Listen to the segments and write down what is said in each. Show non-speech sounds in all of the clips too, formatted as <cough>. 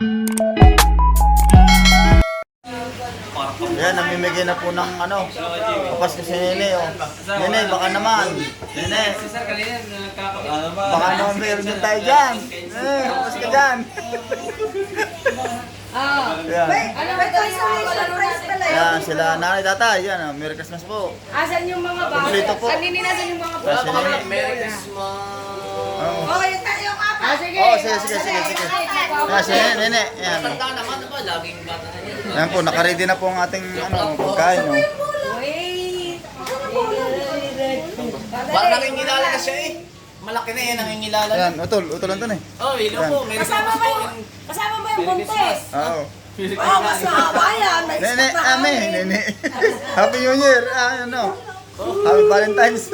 Yan, namimigay na po ng ano, kapas kasi Nene, oh. Nene, baka naman. Nene, Sir, kanina nakaka... baka naman meron din tayo dyan. Eh, kapas ka dyan. Ah. Ano ba ito yung surprise pala yun? Yan, sila nanay, tatay. Yan, oh, Merry Christmas po. Asan yung mga bago? Kompleto po. Kanini nasan yung mga bago? Nene. Merry Christmas! Oh, Ah, sige. oh sige, sige, sige, sige. Si Nene. Yan. Tanda naman ba? Laging bata na yan. Yan po, nakaready na po ang ating ano, pagkain. Oh. Wait. Parang nangingilala na siya eh. Malaki na yan, nangingilala na. Yan, utol, utol lang to eh. Oh, hello po. Merry Kasama Christmas ba po. yung, kasama ba yung buntes? Oo. Oh, mas mahaba yan. May Nene, expect na ame, nene. Happy New Year. Ah, ano. Happy Valentine's.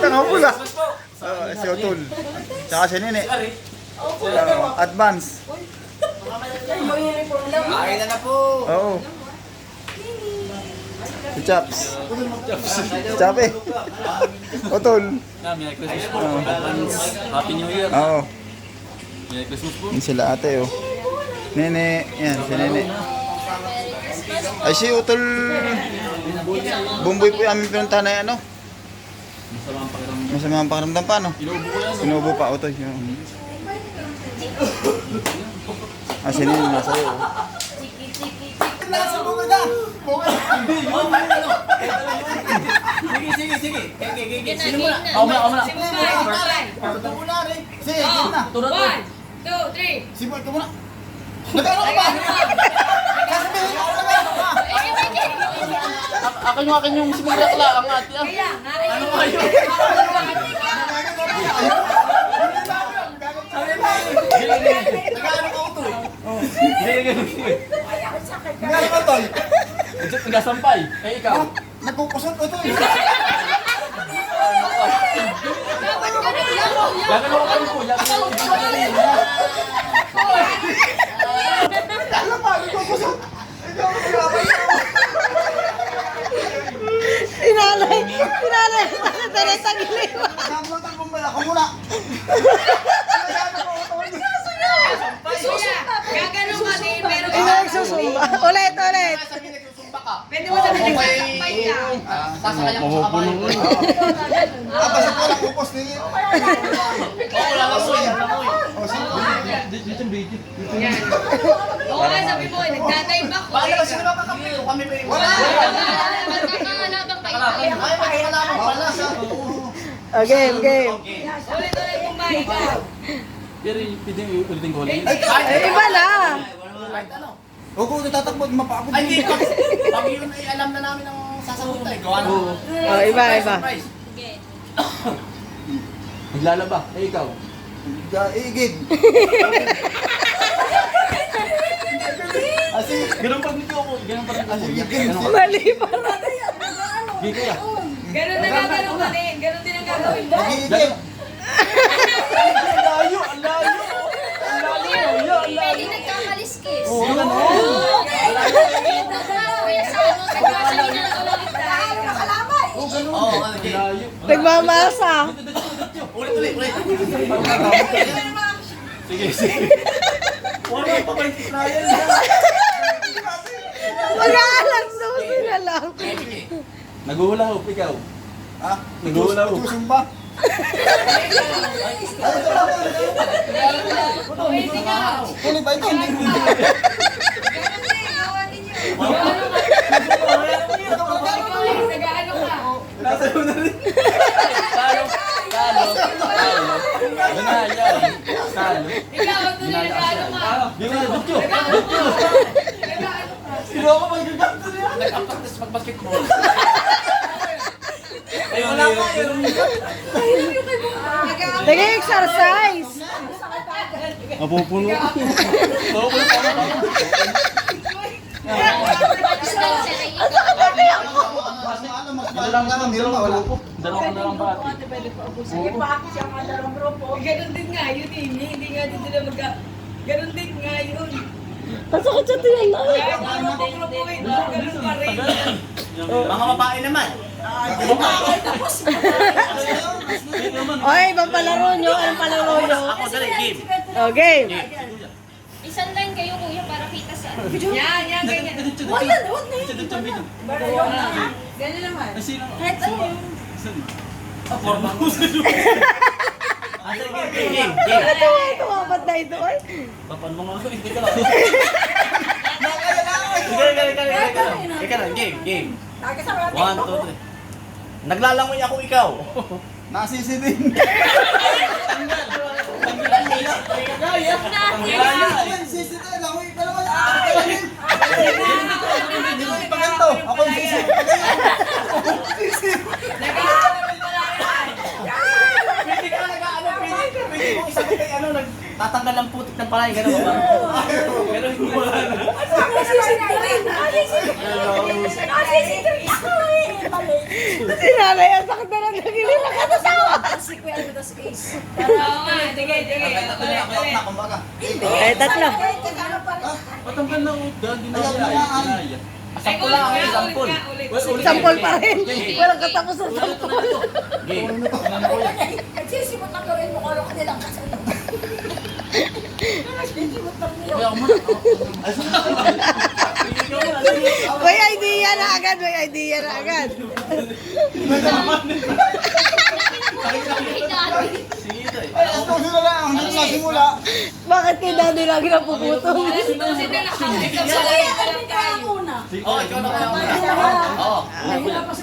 Tanga pula. Oo, si Utol. Tsaka si Nene. Oo, advance. Yung uniform lang. Kain na na po. Oo. Si Chaps. Si Chape. Utol. Ah, Merry Christmas po. Advance. Happy New Year. Oo. Merry Christmas po. Yan sila ate, oh. Nene. Yan, si Nene. Ay, si Utol. Bumboy po yung aming pinuntahan na ano. Masama ang. Masama ang pakiramdam pa, no? Inuubo ko yan. Sinubo pa, Utoy. Yun. Ah, si Nene nasa iyo. Sige, sige, sige. Sige, sige, sige. Sino muna? Ako muna, ako muna. Si Bubay. Ito muna rin. Sige, Oh, sige na. One, two, three. Si Bart, ito muna. Nagano ka ba? Sasabihin ako na meron ka. Akin yung akin yung simulakla ang ate. ah. Kaya, Ano ba yun? Nagano ka uto eh. Nagano ka tol. Nagasampay. Eh, ikaw. Nagkukusot ko to eh. Gagano ka rin po. Gagano ka rin po. Ano pa? Nagkukusot. Ikaw ang grabe. Inalay, inalay ko sa Teresa Giliwa. Nabutan ko muna. Ako muna. Kuya, gaganon ka din, pero Ina nagsusumba. Ulit, ulit. Ka. Pwede mo sabihin nagsasampay ka. Sasakay ako sa kamay. Ah, basta ko lang upos ni. Oo, wala. Oh, sige. Dito. Yan. Oo nga, sabi mo, nagdadive ako. Paano kasi nakakakampi ko kami pa yung wala. Magkakahalabang kayo. Oh, game, game. Ulit-ulit kung ba ikaw. Pero pwede ulitin ko ulit. Ay, iba na. Huwag ko natatakbo, mapagod. Ay, hindi pa. Pag yun ay alam na namin ang na. Oh, iba, iba. Maglalaba. <coughs> Eh, ikaw. Igid. Asi, Ganun pa rin ako. Ganun pa rin ako. Ganun ka. Pa na. Ganun na gagawin ka din. Ganun din ang gagawin mo. Igid. Ang layo! Ang layo! Ang layo! Ang layo! Pwede nagkakaliskis. Oo, ano. Nagmamasa. Ulit, ulit, ulit. Sige, sige. Wala pa kayo trial. Mag-aalas daw sila lang. Nag-uula ho, ikaw. Ha? Pwede ka. Kunin ba ito? Ganun din, gawa ninyo. Ikaw eh, nag-ano ka. Nasa iyo na rin. Talo. Talo. Talo. Ginaya. Talo. Ikaw, ang tuloy nag-ano ka. Di ba? Nag-ano ka. Sino ako magagamit niya? Nagpa-practice mag-basketball. Ay, wala pa. Nag-exercise. Mapupuno. Mapupuno pa ako. Dalawa ka lang, dalawang grupo. Dalawa ka na lang bati. Ganun din nga yun eh. Hindi, nga din sila magka... Ganun din nga yun. Ang sakit sa tiyan na. Kahit ano mo grupuin, ganun pa rin. Mga babae naman. Oy, ibang palaro nyo. Anong palaro nyo? Ako, dali, game. Oh, game. Isang line kayo kuya para kita sa ano. Yan, yan, ganyan. Wala, wala na yun. Ganyan naman. Kahit ano ito, <laughs> ba't na ito? Ay, Papan mo nga ako, hindi ka <laughs> lang. Sige, sige, sige, sige. Ika na, game, game. One, two, three. Naglalangoy ako ikaw. Nasisi din. Ako sisi din. Langoy ka naman. Ako yung sisi. Nag-aaral pala yan. Pwede ka nag-ano, pwede, pwede mo isang kay ano, nagtatanggal ang putik ng palay, gano'n ba? Pero hindi mo wala na. si nanay, ang sakit na lang nagilila ka na sa Oo nga, sige, sige. Tatlo na ako na kumbaga. Eh, tatlo. Patanggal na uda, hindi na Ayaw siya. na nga, Ay, ay. Ay, Sampol ulit lang, ka, ka. Well, ulit. Sampol pa rin. Walang katapos ng. Ano ko yan? Nagsisimot na gawin mo kung ano kanilang kasunod. Kuya, ako muna. Ay, sige. Ikaw na, sige. May idea na agad, may idea na agad. Bakit kay daddy lagi napuputol? Alas 12 na. Ikaw tayo. Oh, ikaw na kaya muna. Oo.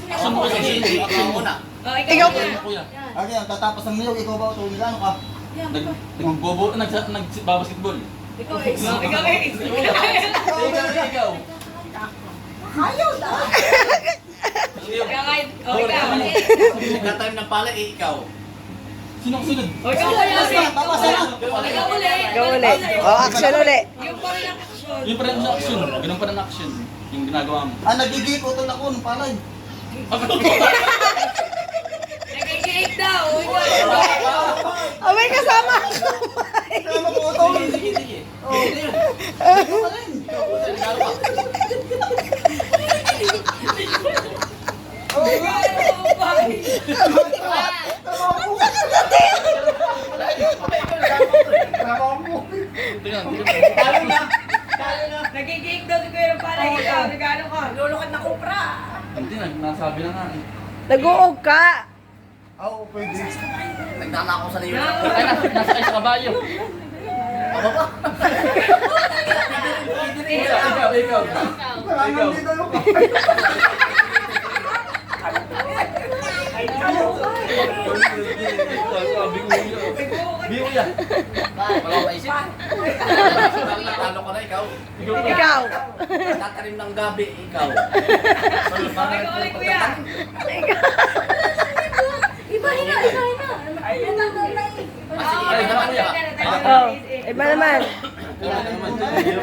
Ikaw muna. Oh, Ikaw ikaw po. muna. Kuya. Okay, tatapos ng niyog. Ikaw ba ito? Ano ka? Nag nagbobo nag nagbabasketball. Ikaw. Ikaw eh. Ikaw, ikaw. Ikaw kahit. Oh, ikaw. Nagka-time ng pala eh, ikaw. Sino ang sunod? Oh, ikaw ulit. Na. Ikaw ulit. Ikaw ulit. O, action ulit. Yung pa rin ang action. Yung pa rin action. Ganun pa rin ang action. Yung ginagawa mo. Ah, nagigit ko ako ng palay. <laughs> Nagigiig daw. Oh, may kasama ako. Kaya maputol. Sige, sige, sige. Sige, yun. Nagigiig daw si Kuya ng palay. Ikaw. Nagano ka. Lulukad na kupra. Hindi, nag- nasabi na nga. Nag-uog ka. Oo, pwede. Nagdala ako sa liyo. Ay, nasa, nasa kayo sa kabayo. Aba pa. Ikaw, ikaw. Dito yung Sabi ko yun. Biyo yan. Wala ko isip. Talo ko na ikaw. Ikaw. Tatanim ng gabi, ikaw. Ikaw ulit, Kuya. Iba na, iba na. Ayun na, na. Ay, naman kuya. Oh, iba naman. Ano.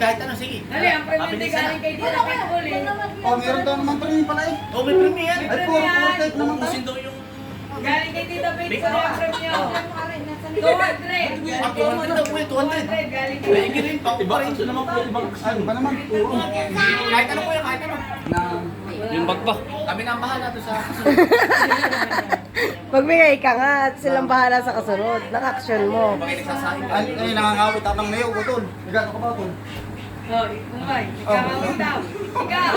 Kahit ano, sige. Dali, ang permente galing kay Dina Pitbull eh. Oh, meron daw naman premium pala eh. Oh, may premier. Ay, puro puro tape naman tayo. Daw yung... Galing kay Tita Pitbull ang premium. 200. Ah, 200 daw po yun, 200. 200 galing kay May rin pa. Iba rin siya naman po, ibang Ay, ba naman? Puro. Kahit ano po yan, kahit ano. Na, Yung bag. Kami na ang bahala doon sa... <laughs> Magbigay ka nga at silang bahala sa kasunod ng action mo. Pag nagsasaing ka. ay, ay, nangangawit ako ng niyog. Utol. Bigat ako ba, utol? Oh, umay. Ikaw ang daw. Ikaw.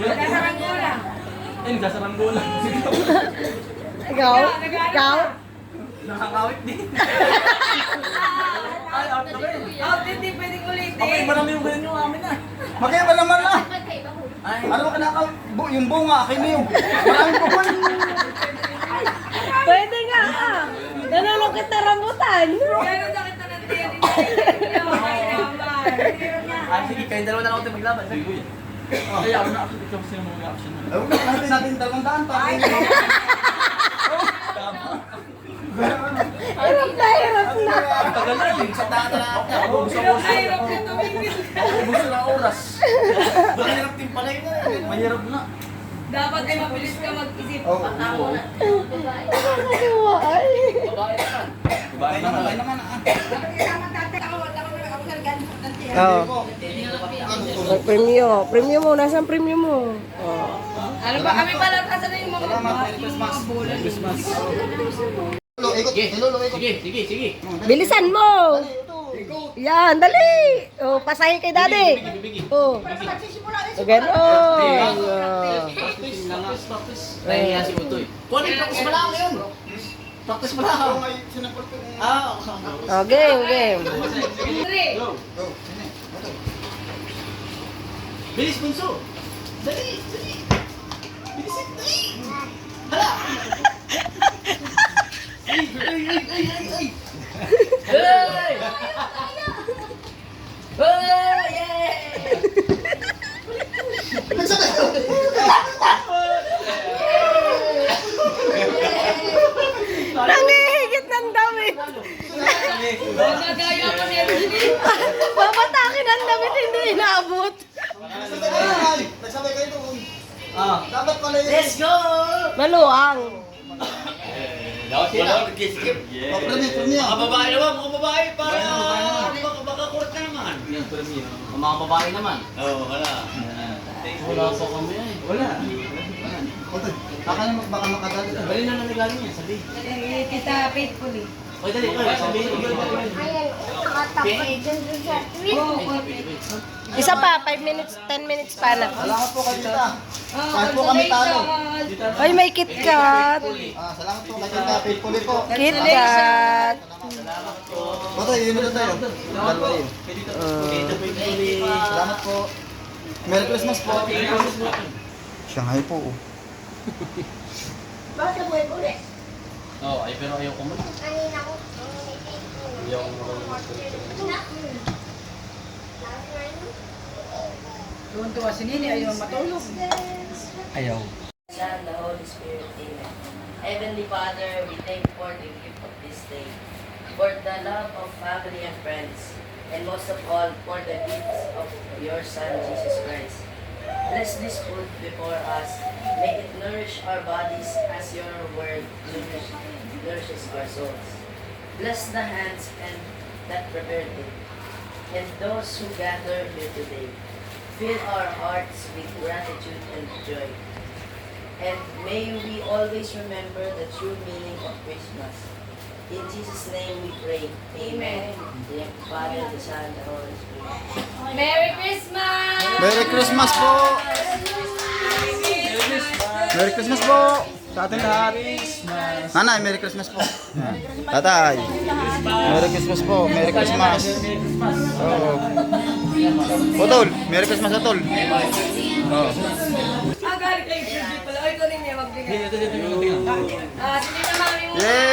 Kasarang ko lang. Eh, nagsasaranggola. Ikaw? Ikaw? Nakakawit din. Ay, out na kayo. Out din din pwedeng ulitin. Okay, marami yung ganyan yung amin ah. Magkaiba naman na. Ay, Ano ba kanaka? Bu yung bunga, akin niyog. Maraming bukol. Pwede nga ah. Nalulungkit na rambutan. Sakit na ng Kuya. Ay, naman. ah, sige, kayong dalawa na lang ako tayo maglaban. Sige, kuya. Ay, ako na action. Ikaw sino mo action mo. Ay, huwag na natin natin dalawang daan pa. Hirap na, hirap na. Tagal na yun. Sa daan na lahat na. Oras. Ay, hirap na oras. Mahirap din pala yun. eh. Mahirap na. Dapat ay mabilis ka mag-isip. Oh, Patawa na. Ay. Babae naman. Babae naman, ay, naman. naman. ah. Oh. Premium. Premium mo. Nasaan premium mo? Oh. Ano ba kami pala kasi na yung mga Merry Christmas. Ikot. Sige. Sige, sige, sige. Bilisan mo! Yan, dali! O, pasahin kay daddy. O. O, gano'n. Practice, practice, practice. Nahihiya si Utoy. Kunin, practice mo lang yun. Practice mo lang. May sinapol ko. Ah, O, game, game. Three. Bilis, bunso. Dali, dali. Bilisin, dali. Hala. Ay, ay, ay, ay, ay, ay. Hey! Hey! Yay! Nangihigit ng damit. Nagagaya ko ni Evelyn. Babatakin ang damit, hindi inaabot. Nagsabay Nagsabay kayo doon. Ah. Dapat pala yun. Let's go! Maluang. Oh, premier, premier. Mga babae naman, mga babae, para baka, baka court ka naman. Yan, premier. Ang mga babae naman. Oo, wala. Wala pa kami eh. Wala. Baka naman baka makadali. Bali na nang regalo niya, sabi. Kita faithfully. Oy, dali, oy, sabi. Isa pa, 5 minutes, 10 minutes pa na. Salamat po kay tita. Kahit po kami talo. Ay, may KitKat. Ah, salamat po kay tita. Faithfully po. KitKat. Otoy, yun na tayo. Dalawa yun. Salamat po. Merry Christmas po. Shanghai po. oh. Oo, ay pero ayoko mo. Tuwan-tuwa si Nini, ayaw matulog. Ayaw. Son, the Holy Spirit. Amen. Heavenly Father, we thank you for the gift of this day, for the love of family and friends, and most of all, for the gifts of your Son, Jesus Christ. Bless this food before us. May it nourish our bodies as your word nourish- nourishes our souls. Bless the hands and that prepared it, and those who gather here today. Fill our hearts with gratitude and joy. And may we always remember the true meaning of Christmas. In Jesus' name we pray. Amen. In the name of the Father, the Son, the Holy Spirit. Merry Christmas! Merry Christmas po. Merry Christmas po. Sa ating lahat. Nanay, Merry Christmas po. Tatay. Merry Christmas po. Merry Christmas. Oo. Otol, Merry Christmas Otol. Oo. Ah,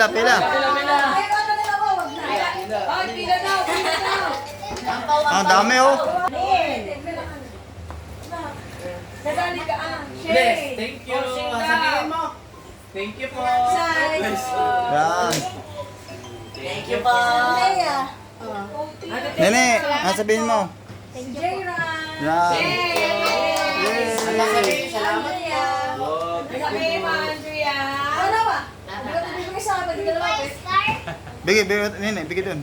Pila, pila. Ay, pila daw, pila daw. Ang dami oh. Nadali ka, ah. Bless. Thank you. Oh, sing Sabihin mo. Thank you po. Yan. Thank you po. Nene, ano sabihin mo? Yan. Yay! Yay. Salamat po. Sabi mo, Andrea. Bigay, bigay, nene, bigay dun.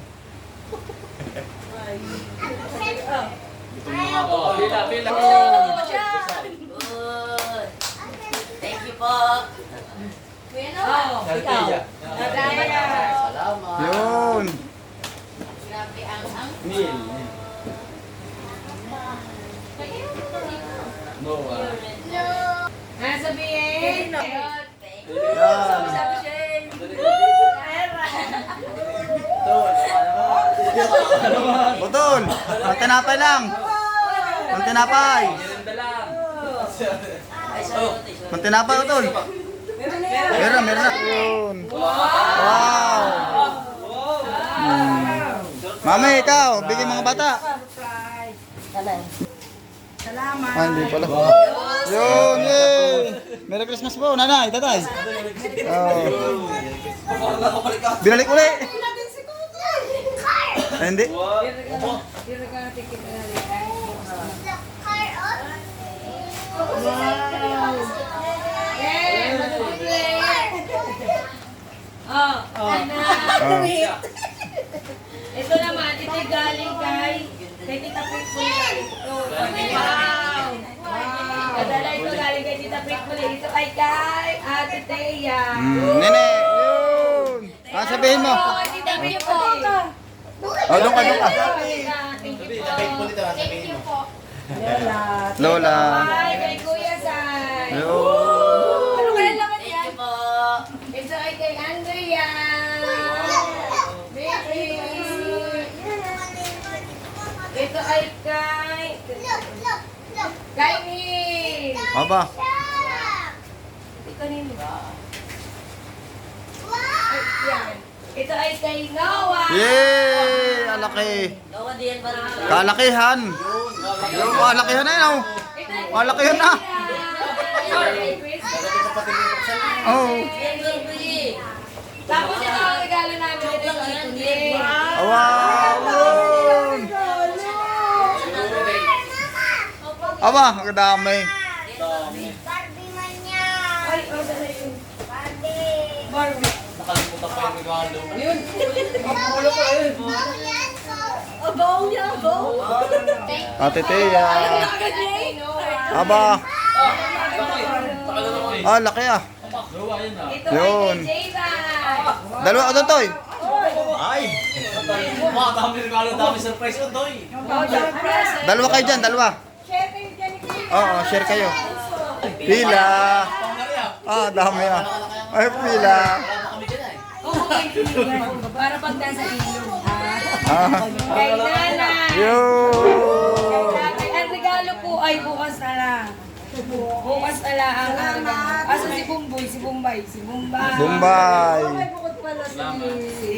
Good. Thank you po. Oh, ikaw. Nadaya. Salamat. Yun. Grabe ang ang. Mil. No, ah. Ano sabihin? Thank you. Sabi Shay. Butol, ang tinapay lang. Ang tinapay. Ang tinapay, Butol. Meron na, meron na. Wow. Hmm. Mami, ikaw, bigyan mga bata. Salamat. Ah, hindi pala. Yun, yay! Merry Christmas po, nanay, tatay. Oh. Binalik uli. Ay, hindi. Oh, oh. Oh. Ito naman, ito galing kay kay Tita Pitbull galing ito. Wow! Wow! Ito galing kay Tita Pitbull. Ito ay kay Ate Thea. Mm, nene. Ah, sabihin mo. Oh, kay Tita Pitbull. Oh, doon ka, doon ka. Thank you po. Thank you po. Lola. Hi, kay Kuya Sai. Yun. Ano kaya laman yan? Thank you po. Ito ay kay Andrea. Baby. Ito ay kay... Kay Neil. Aba. Ito nino ba? Ay, yan. Ito ay kay Noah. Yay! Alaki. Gawa diyan rin? Kalakihan. Yung kalakihan na yun. oh. Kalakihan na. Oh. Tapos ito ang regalo namin. Ito Tito Nick. Wow. Aba, ang dami. Ay, oh, yun. Barbie. Nakalimutan pa yung regalo. Yun. Mapulo ko ayun. Abaw niya, abaw. Ate eh. Aba. Ah, laki ah. Gawa yun ah. Yun. Dalawa doon, Toy. Ay! Mga dami regalo, dami surprise ko. Oh, present. Dalawa kayo dyan, dalawa. Oo, share kayo. Pila. Ah, dami ah. Ay, pila. Oo, kay Kuya. Para pag nasa. Ah. Ah. Kay Nana. Yun. Kay Ang regalo po ay bukas na lang. Bukas na lang ang ano. Asa si Bumboy, si Bumbay, si Bumbay. Bombay. Si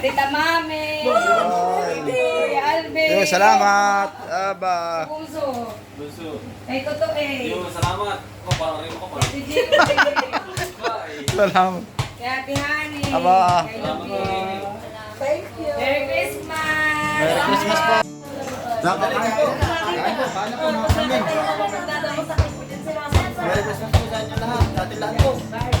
Tita Mami. Kuya Alvin. Yo, salamat. Aba. Puso. Bunso. Kay Toto eh. Yo, salamat. Ako, parang rin ako. Salamat. Ate Honey. Aba. Thank you. Merry Christmas. Merry Christmas po. Dapat kain po. Kain po. Na po mga kambing. Merry Christmas po sa inyo lahat. Ating lahat po.